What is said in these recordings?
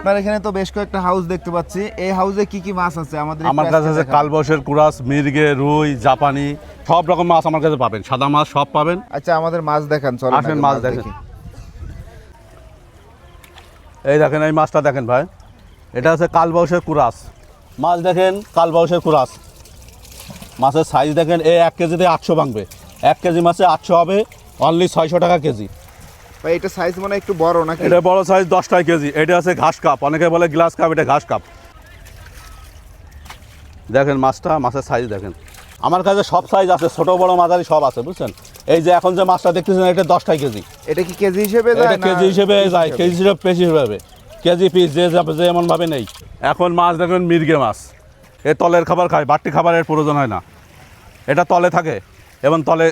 আপনার এখানে তো বেশ কয়েকটা হাউস দেখতে পাচ্ছি। এই হাউসে কি কি মাছ আছে? আমাদের আমার কাছে আছে দেখান। কালবসের কুরাস মির্গে রুই জাপানি সব রকম মাছ আমার কাছে পাবেন। সাদা মাছ সব পাবেন। আচ্ছা আমাদের মাছ দেখান চলো আসেন মাছ দেখেন। এই দেখেন এই মাছটা দেখেন ভাই। এটা আছে কালবাউসের কুরাস। মাছ দেখেন কালবাউসের কুরাস। মাছের সাইজ দেখেন এই এক কেজিতে আটশো ভাঙবে। এক কেজি মাছে আটশো হবে অনলি ছয়শো টাকা কেজি। ভাই এটা সাইজ মানে একটু বড় নাকি? এটা বড় সাইজ দশটায় কেজি। এটা আছে ঘাস কাপ। অনেকে বলে গ্লাস কাপ এটা ঘাস কাপ। দেখেন মাছটা মাছের সাইজ দেখেন। আমার কাছে সব সাইজ আছে ছোট বড় মাঝারি সব আছে বুঝছেন? এই যে এখন যে মাছটা দেখতেছেন এটা দশটায় কেজি। এটা কি কেজি হিসেবে যায় কেজি হিসেবে যায় কেজি হিসেবে পেশি হিসেবে। কেজি পিস যে যে এমন ভাবে নেই। এখন মাছ দেখুন মির্গে মাছ। এ তলের খাবার খায় বাড়তি খাবারের প্রয়োজন হয় না। এটা তলে থাকে এবং তলে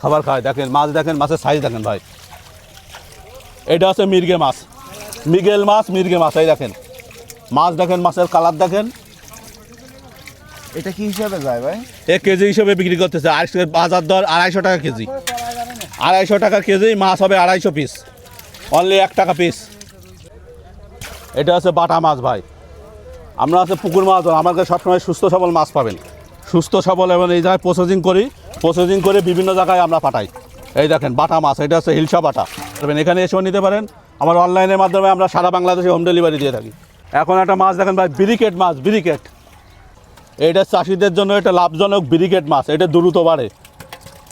খাবার খায়। দেখেন মাছ দেখেন মাছের সাইজ দেখেন ভাই। এটা আছে মির্গে মাছ। মিগেল মাছ মির্গে মাছ এই দেখেন। মাছ দেখেন মাছের কালার দেখেন। এটা কি হিসাবে যায় ভাই? এ কেজি হিসেবে বিক্রি করতেছে। আড়াইশো বাজার দর আড়াইশো টাকা কেজি। আড়াইশো টাকা কেজি মাছ হবে আড়াইশো পিস অনলি এক টাকা পিস এটা আছে বাটা মাছ ভাই। আমরা আছে পুকুর মাছ ধর। আমার কাছে সবসময় সুস্থ সবল মাছ পাবেন। সুস্থ সবল এবং এই জায়গায় প্রসেসিং করি। প্রসেসিং করে বিভিন্ন জায়গায় আমরা পাঠাই। এই দেখেন বাটা মাছ। এটা আছে হিলসা বাটা। পারবেন। এখানে এসেও নিতে পারেন। আমার অনলাইনের মাধ্যমে আমরা সারা বাংলাদেশে হোম ডেলিভারি দিয়ে থাকি। এখন একটা মাছ দেখেন ভাই ব্রিকেট মাছ ব্রিকেট এটা চাষিদের জন্য এটা লাভজনক ব্রিকেট মাছ। এটা দ্রুত বাড়ে।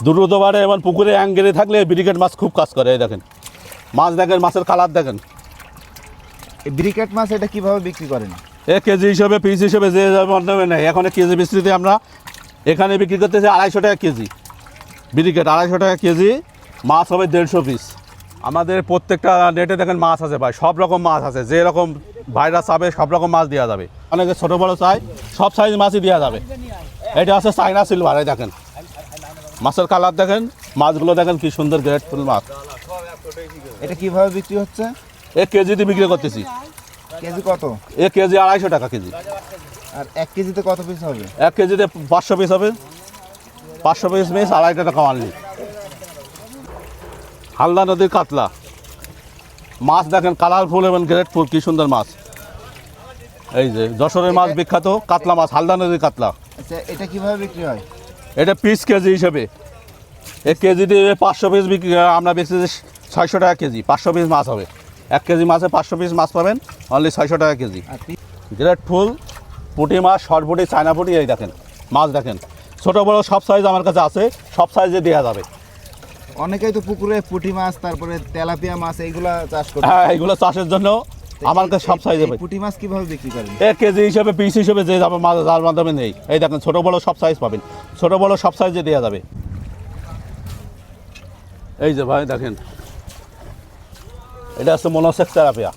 দ্রুত বাড়ে এবং পুকুরে অ্যাঙ্গেলে থাকলে ব্রিকেট মাছ খুব কাজ করে এই দেখেন। মাছ দেখেন মাছের কালার দেখেন। এই ব্রিকেট মাছ এটা কীভাবে বিক্রি করেন? এ কেজি হিসেবে পিস হিসেবে যে মাধ্যমে নেই এখন কেজি বিস্তৃতি আমরা এখানে বিক্রি করতেছি আড়াইশো টাকা কেজি। ব্রিকেট আড়াইশো টাকা কেজি মাছ হবে দেড়শো পিস আমাদের প্রত্যেকটা নেটে দেখেন মাছ আছে ভাই সব রকম মাছ আছে যে রকম ভাইরাস চাবে সব রকম মাছ দেওয়া যাবে। অনেকে ছোটো বড়ো চাই সব সাইজ মাছই দেওয়া যাবে। এটা আছে চাইনা সিলভার এই দেখেন। মাছের কালার দেখেন মাছগুলো দেখেন কি সুন্দর গ্রেটফুল মাছ। এটা কীভাবে বিক্রি হচ্ছে? এ কেজিতে বিক্রি করতেছি। কেজি কত? এ কেজি আড়াইশো টাকা কেজি। আর এক কেজিতে কত পিস হবে? এক কেজিতে পাঁচশো পিস হবে। পাঁচশো পিস মিস আড়াইশো টাকা আনলি হালদা নদীর কাতলা। মাছ দেখেন কালারফুল এবং গ্রেটফুল কি সুন্দর মাছ। এই যে যশোরের মাছ বিখ্যাত কাতলা মাছ হালদা নদীর কাতলা। আচ্ছা এটা কীভাবে বিক্রি হয়? এটা পিস কেজি হিসেবে। এক কেজিতে পাঁচশো পিস বিক্রি আমরা বেশি ছয়শো টাকা কেজি পাঁচশো পিস মাছ হবে। এক কেজি মাছে পাঁচশো পিস মাছ পাবেন অনলি ছয়শো টাকা কেজি। গ্রেট ফুল পুঁটি মাছ শর্টপুটি চায়না পুঁটি এই দেখেন মাছ দেখেন। ছোটো বড়ো সব সাইজ আমার কাছে আছে সব সাইজে দেওয়া যাবে। অনেকেই তো পুকুরে পুঁটি মাছ তারপরে তেলাপিয়া মাছ এইগুলা চাষ করে। হ্যাঁ এগুলো চাষের জন্য আমার কাছে সব সাইজে পাই। পুঁটি মাছ কীভাবে বিক্রি করেন? এক কেজি হিসেবে পিস হিসেবে যে যাবে মাছ যার মাধ্যমে নেই। এই দেখেন ছোটো বড়ো সব সাইজ পাবেন। ছোটো বড়ো সব সাইজে দেওয়া যাবে। এই যে ভাই দেখেন। এটা হচ্ছে মনোসেক্স তেরাপিয়া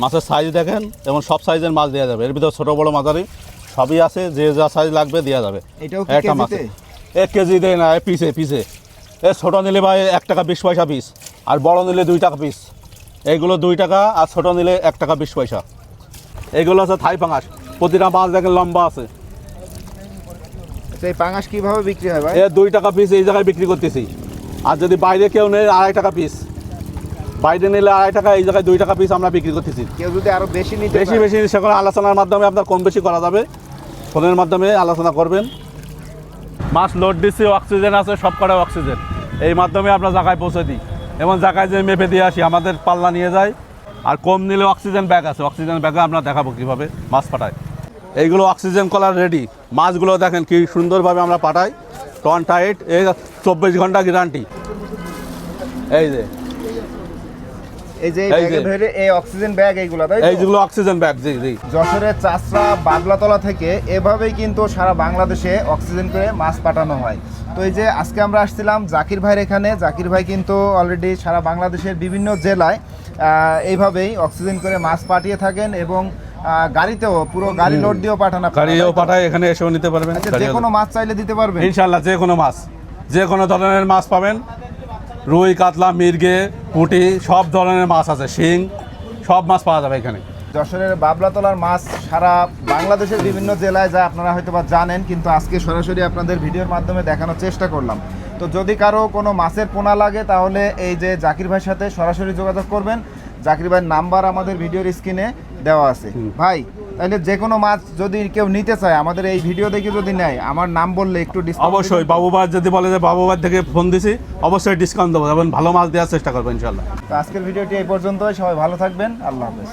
মাছের সাইজ দেখেন এবং সব সাইজের মাছ দেওয়া যাবে। এর ভিতরে ছোটো বড়ো মাঝারি সবই আছে যে যা সাইজ লাগবে দেওয়া যাবে। একটা মাছ এক কেজি দেয় না পিসে পিসে এ ছোটো নিলে ভাই এক টাকা বিশ পয়সা পিস আর বড় নিলে দুই টাকা পিস এইগুলো দুই টাকা আর ছোটো নিলে এক টাকা বিশ পয়সা। এইগুলো আছে থাই পাঙাশ প্রতিটা মাছ দেখেন লম্বা আছে। আচ্ছা এই পাঙাশ কীভাবে বিক্রি হয় ভাই? এ দুই টাকা পিস এই জায়গায় বিক্রি করতেছি। আর যদি বাইরে কেউ নেয় আড়াই টাকা পিস বাইরে নিলে আড়াই টাকা এই জায়গায় দুই টাকা পিস আমরা বিক্রি করতেছি। কেউ যদি আরও বেশি নিতে বেশি বেশি সেগুলো আলোচনার মাধ্যমে আপনার কম বেশি করা যাবে। ফোনের মাধ্যমে আলোচনা করবেন। মাছ লোড দিচ্ছি অক্সিজেন আছে সব কটা অক্সিজেন এই মাধ্যমে আমরা জায়গায় পৌঁছে দিই। এবং জায়গায় যে মেপে দিয়ে আসি, আমাদের পাল্লা নিয়ে যায়। আর কম নিলে অক্সিজেন ব্যাগ আছে। অক্সিজেন ব্যাগে আমরা দেখাবো কীভাবে মাছ পাঠায়। এইগুলো অক্সিজেন কলার রেডি। মাছগুলো দেখেন কি সুন্দরভাবে আমরা পাঠাই। টন টাইট এই চব্বিশ ঘণ্টা গ্যারান্টি এই যে এই যে এই ব্যাগে যে। ধরে এই অক্সিজেন ব্যাগ এইগুলা তাই এই যেগুলো অক্সিজেন ব্যাগ জি জি। যশোরের চাষরা বাগলাতলা থেকে এভাবেই কিন্তু সারা বাংলাদেশে অক্সিজেন করে মাছ পাঠানো হয়। তো এই যে আজকে আমরা আসছিলাম জাকির ভাইয়ের এখানে। জাকির ভাই কিন্তু অলরেডি সারা বাংলাদেশের বিভিন্ন জেলায় আহ, এইভাবেই অক্সিজেন করে মাছ পাঠিয়ে থাকেন এবং গাড়িতেও পুরো গাড়ি লোড দিয়েও পাঠানো গাড়িও পাঠায় এখানে এসেও নিতে পারবেন। আচ্ছা যে কোনো মাছ চাইলে দিতে পারবেন? ইনশাল্লাহ যে কোনো মাছ। যে কোনো ধরনের মাছ পাবেন। রুই কাতলা মির্গে পুঁটি সব ধরনের মাছ আছে শিং সব মাছ পাওয়া যাবে এখানে। যশোরের বাবলাতলার মাছ সারা বাংলাদেশের বিভিন্ন জেলায় যা আপনারা হয়তো বা জানেন কিন্তু আজকে সরাসরি আপনাদের ভিডিওর মাধ্যমে দেখানোর চেষ্টা করলাম। তো যদি কারও কোনো মাছের পোনা লাগে তাহলে এই যে জাকির ভাইয়ের সাথে সরাসরি যোগাযোগ করবেন। জাকির ভাইয়ের নাম্বার আমাদের ভিডিওর স্ক্রিনে দেওয়া আছে। ভাই তাহলে যে কোনো মাছ যদি কেউ নিতে চায় আমাদের এই ভিডিও দেখে যদি নেয় আমার নাম বললে একটু অবশ্যই বাবুবাদ যদি বলে যে বাবুবাদ থেকে ফোন দিছি অবশ্যই ডিসকাউন্ট দেবো। এবং ভালো মাছ দেওয়ার চেষ্টা করব ইনশাল্লাহ তো আজকের ভিডিওটি এই পর্যন্ত সবাই ভালো থাকবেন। আল্লাহ হাফেজ।